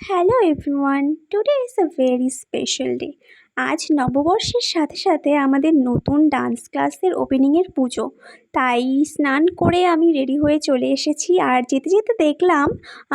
Hello everyone today is a very special day আজ নববর্ষের সাথে সাথে আমাদের নতুন ডান্স ক্লাসের ওপেনিংয়ের পুজো। তাই স্নান করে আমি রেডি হয়ে চলে এসেছি। আর যেতে যেতে দেখলাম,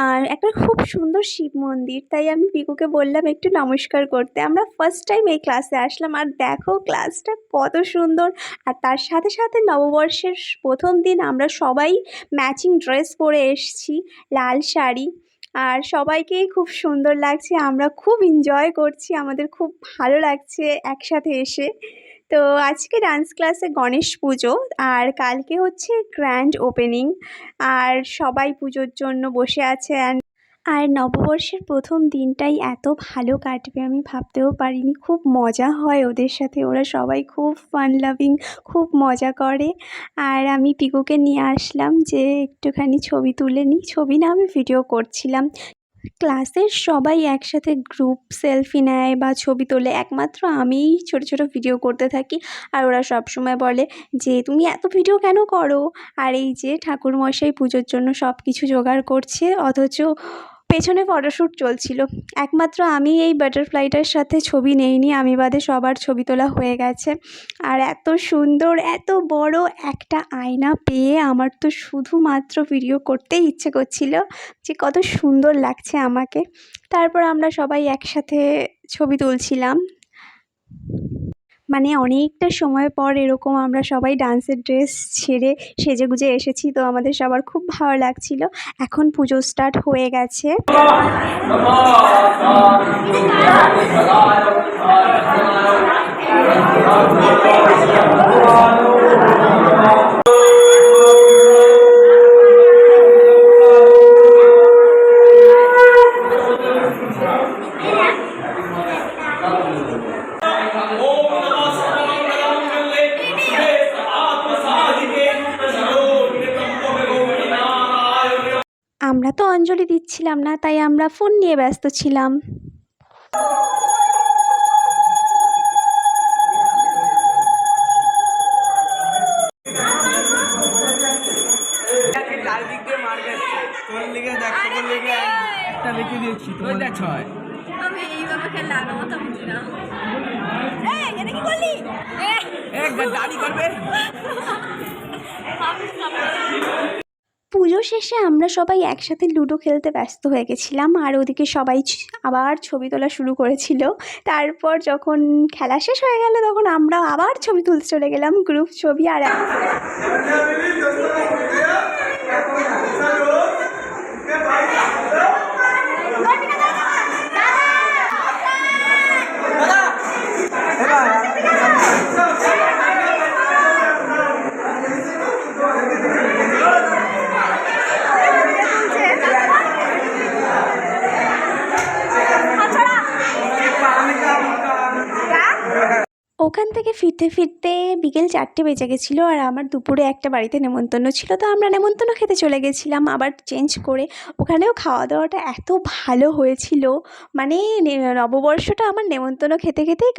আর একটা খুব সুন্দর শিব মন্দির। তাই আমি পিকুকে বললাম, একটু নমস্কার করতে। আমরা ফার্স্ট টাইম এই ক্লাসে আসলাম। আর দেখো ক্লাসটা কত সুন্দর। আর তার সাথে সাথে নববর্ষের প্রথম দিন আমরা সবাই ম্যাচিং ড্রেস পরে এসেছি, লাল শাড়ি। আর সবাইকেই খুব সুন্দর লাগছে। আমরা খুব এনজয় করছি। আমাদের খুব ভালো লাগছে একসাথে এসে। তো আজকে ডান্স ক্লাসে গণেশ পুজো আর কালকে হচ্ছে গ্র্যান্ড ওপেনিং আর সবাই পুজোর জন্য বসে আছে অ্যান্ড আর নববর্ষের প্রথম দিনটাই এত ভালো কাটবে আমি ভাবতেও পারিনি। খুব মজা হয় ওদের সাথে। ওরা সবাই খুব ফান লাভিং খুব মজা করে। আর আমি পিকুকে নিয়ে আসলাম যে একটুখানি ছবি তুলে নিই। ছবি না আমি ভিডিও করছিলাম। ক্লাসের সবাই একসাথে গ্রুপ সেলফি নেয় বা ছবি তোলে। একমাত্র আমিই ছোটো ছোটো ভিডিও করতে থাকি। আর ওরা সবসময় বলে যে, তুমি এত ভিডিও কেন করো? আর এই যে ঠাকুরমশাই পুজোর জন্য সব কিছু জোগাড় করছে। অথচ পেছনে ফটোশ্যুট চলছিল। একমাত্র আমি এই বাটারফ্লাইটার সাথে ছবি নেইনি, আমি বাদে সবার ছবি তোলা হয়ে গেছে। আর এত সুন্দর, এত বড় একটা আয়না পেয়ে আমার তো শুধুমাত্র ভিডিও করতেই ইচ্ছে করছিল যে কত সুন্দর লাগছে আমাকে। তারপর আমরা সবাই একসাথে ছবি তুলছিলাম। মানে অনেকটা সময় পর এরকম আমরা সবাই ডান্সের ড্রেস ছেড়ে সেজে গুজে এসেছি তো আমাদের সবার খুব ভালো লাগছিল এখন পুজো স্টার্ট হয়ে গেছে আমরা তো অঞ্জলি দিচ্ছিলাম না তাই আমরা ফোন নিয়ে ব্যস্ত ছিলাম। করবে। পুজো শেষে আমরা সবাই একসাথে লুডো খেলতে ব্যস্ত হয়ে গেছিলাম আর ওদিকে সবাই আবার ছবি তোলা শুরু করেছিল। তারপর যখন খেলা শেষ হয়ে গেল তখন আমরা আবার ছবি তুলতে চলে গেলাম গ্রুপ ছবি আর ওখান থেকে ফিরতে ফিরতে বিকেল চারটে বেজে গেছিল আর আমার দুপুরে একটা বাড়িতে নেমন্তন্ন ছিল। তো আমরা নেমন্তন্ন খেতে চলে গেছিলাম। আবার চেঞ্জ করে ওখানেও খাওয়া দাওয়াটা এত ভালো হয়েছিল। মানে নববর্ষটা আমার নেমন্তন্ন খেতে খেতেই